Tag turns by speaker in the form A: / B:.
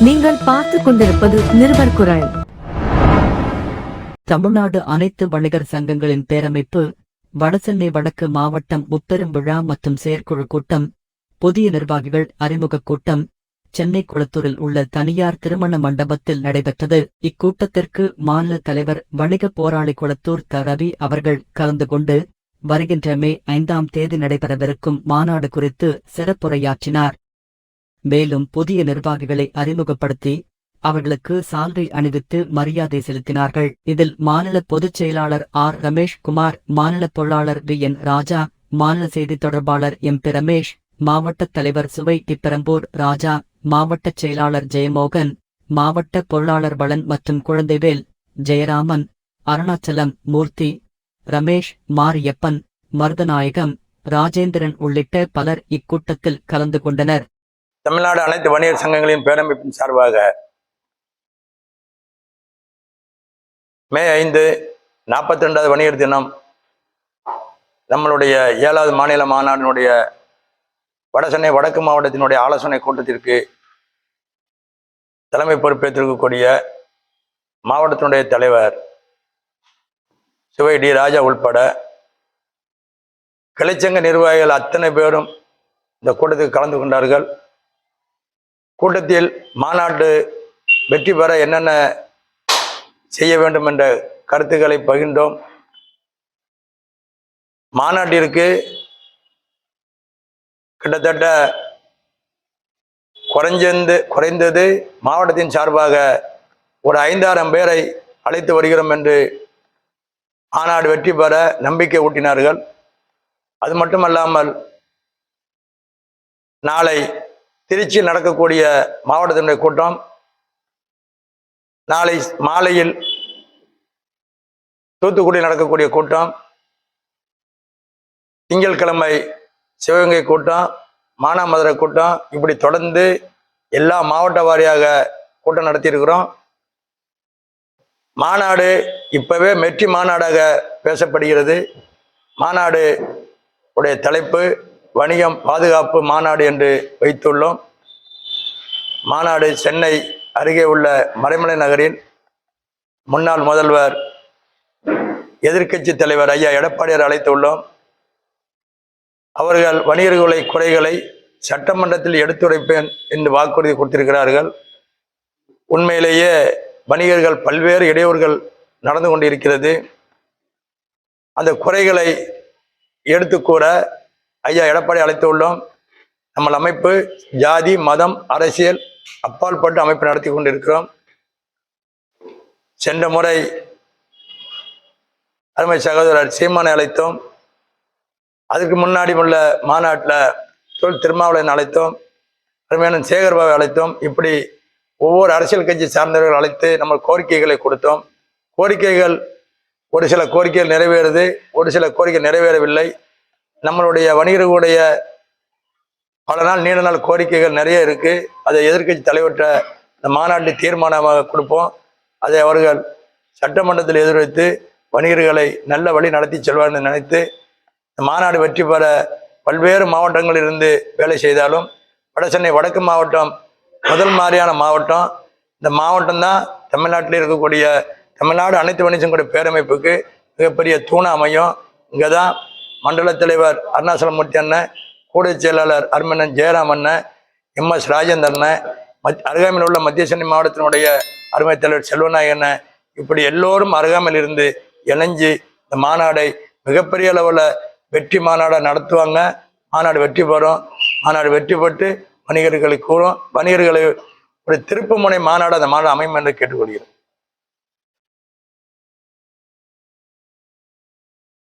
A: நீங்கள் பார்த்துக் கொண்டிருப்பது நிருபர் குரல்.
B: தமிழ்நாடு அனைத்து வணிகர் சங்கங்களின் பேரமைப்பு வடசென்னை வடக்கு மாவட்டம் முப்பெரும் விழா மற்றும் செயற்குழு கூட்டம் புதிய நிர்வாகிகள் அறிமுகக் கூட்டம் சென்னை குளத்தூரில் உள்ள தனியார் திருமண மண்டபத்தில் நடைபெற்றது. இக்கூட்டத்திற்கு மாநில தலைவர் வணிக போராளி குளத்தூர் த. ரவி அவர்கள் கலந்து கொண்டு வருகின்ற மே ஐந்தாம் தேதி நடைபெறவிருக்கும் மாநாடு குறித்து சிறப்புரையாற்றினார். மேலும் புதிய நிர்வாகிகளை அறிமுகப்படுத்தி அவர்களுக்கு சால்வை அணிவித்து மரியாதை செலுத்தினார்கள். இதில் மாநில பொதுச் செயலாளர் ஆர். ரமேஷ் குமார் மாநில பொருளாளர் வி. என். ராஜா மாநில செய்தித் தொடர்பாளர் எம். பி. ரமேஷ் மாவட்ட தலைவர் சுவை திப்பெரம்பூர் ராஜா மாவட்ட செயலாளர் ஜெயமோகன் மாவட்ட பொருளாளர் வளன் மற்றும் குழந்தைவேல் ஜெயராமன் அருணாச்சலம் மூர்த்தி ரமேஷ் மாரியப்பன் மருதநாயகம் ராஜேந்திரன் உள்ளிட்ட பலர் இக்கூட்டத்தில் கலந்து கொண்டனர்.
C: தமிழ்நாடு அனைத்து வணிகர் சங்கங்களின் பேரமைப்பின் சார்பாக மே ஐந்து நாற்பத்தி ரெண்டாவது வணிகர் தினம் நம்மளுடைய ஏழாவது மாநில மாநாட்டினுடைய வடசென்னை வடக்கு மாவட்டத்தினுடைய ஆலோசனை கூட்டத்திற்கு தலைமை பொறுப்பேற்றிருக்கக்கூடிய மாவட்டத்தினுடைய தலைவர் சிவை டி ராஜா உள்பட கிளைச்சங்க நிர்வாகிகள் அத்தனை பேரும் இந்த கூட்டத்துக்கு கலந்து கொண்டார்கள். கூட்டத்தில் மாநாட்டு வெற்றி பெற என்னென்ன செய்ய வேண்டும் என்ற கருத்துக்களை பகிர்ந்தோம். மாநாட்டிற்கு கிட்டத்தட்ட குறைஞ்சிருந்து குறைந்தது மாவட்டத்தின் சார்பாக ஒரு ஐந்தாயிரம் பேரை அழைத்து வருகிறோம் என்று மாநாடு வெற்றி பெற நம்பிக்கை ஊட்டினார்கள். அது மட்டுமல்லாமல் நாளை திருச்சியில் நடக்கக்கூடிய மாவட்டத்தினுடைய கூட்டம் நாளை மாலையில் தூத்துக்குடியில் நடக்கக்கூடிய கூட்டம் திங்கட்கிழமை சிவகங்கை கூட்டம் மானாமதுரை கூட்டம் இப்படி தொடர்ந்து எல்லா மாவட்ட வாரியாக கூட்டம் நடத்தியிருக்கிறோம். மாநாடு இப்பவே மெற்றி மாநாடாக பேசப்படுகிறது. மாநாடு உடைய தலைப்பு வணிகம் பாதுகாப்பு மாநாடு என்று வைத்துள்ளோம். மாநாடு சென்னை அருகே உள்ள மறைமலை நகரில் முன்னாள் முதல்வர் எதிர்க்கட்சி தலைவர் ஐயா எடப்பாடியார் அழைத்துள்ளோம் அவர்கள் வணிகர்களை குறைகளை சட்டமன்றத்தில் எடுத்துரைப்பேன் என்று வாக்குறுதி கொடுத்திருக்கிறார்கள். உண்மையிலேயே வணிகர்கள் பல்வேறு இடையூறுகள் நடந்து கொண்டிருக்கிறது. அந்த குறைகளை எடுத்து கூற ஐயா எடப்பாடி அழைத்துள்ளோம் நம்ம அமைப்பு ஜாதி மதம் அரசியல் அப்பால்பட்டு அமைப்பு நடத்தி கொண்டிருக்கிறோம். சென்ற முறை அருமை சகோதரர் சீமானை அழைத்தோம். அதுக்கு முன்னாடி உள்ள மாநாட்டில் தொல் திருமாவளவன் அழைத்தோம். அருமையான சேகர்பாவை அழைத்தோம். இப்படி ஒவ்வொரு அரசியல் கட்சி சார்ந்தவர்கள் அழைத்து நம்ம கோரிக்கைகளை கொடுத்தோம். கோரிக்கைகள் ஒரு சில கோரிக்கைகள் நிறைவேறுது ஒரு சில கோரிக்கை நிறைவேறவில்லை. நம்மளுடைய வணிகர்களுடைய பல நாள் நீண்ட நாள் கோரிக்கைகள் நிறைய இருக்கு. அதை எதிர்க்கட்சி தலைவர்கிட்ட இந்த மாநாட்டில் தீர்மானமாக கொடுப்போம். அதை அவர்கள் சட்டமன்றத்தில் எதிர்வைத்து வணிகர்களை நல்ல வழி நடத்தி செல்வார் என்று நினைத்து இந்த மாநாடு வெற்றி பெற பல்வேறு மாவட்டங்களிலிருந்து வேலை செய்தாலும் வடசென்னை வடக்கு மாவட்டம் முதல் மாதிரியான மாவட்டம். இந்த மாவட்டம் தான் தமிழ்நாட்டில் இருக்கக்கூடிய தமிழ்நாடு அனைத்து வணிகங்களுடைய பேரமைப்புக்கு மிகப்பெரிய தூண அமையும் இங்கே தான் மண்டல தலைவர் அருணாசலமூர்த்தி அண்ணன் கூடை செயலாளர் அருமண்ணன் ஜெயராம் அண்ணன் எம் எஸ் ராஜேந்திரன் மத் அருகாமையில் உள்ள மத்திய சென்னை மாவட்டத்தினுடைய அருமை தலைவர் செல்வநாயகன் இப்படி எல்லோரும் அருகாமையில் இருந்து இணைஞ்சு இந்த மாநாடை மிகப்பெரிய அளவில் வெற்றி மாநாடை நடத்துவாங்க. மாநாடு வெற்றி பெறும். மாநாடு வெற்றி பெற்று வணிகர்களை கூறும். வணிகர்களை ஒரு திருப்பு முனை மாநாடு அந்த மாநாடு அமையும் என்று கேட்டுக்கொள்கிறேன்.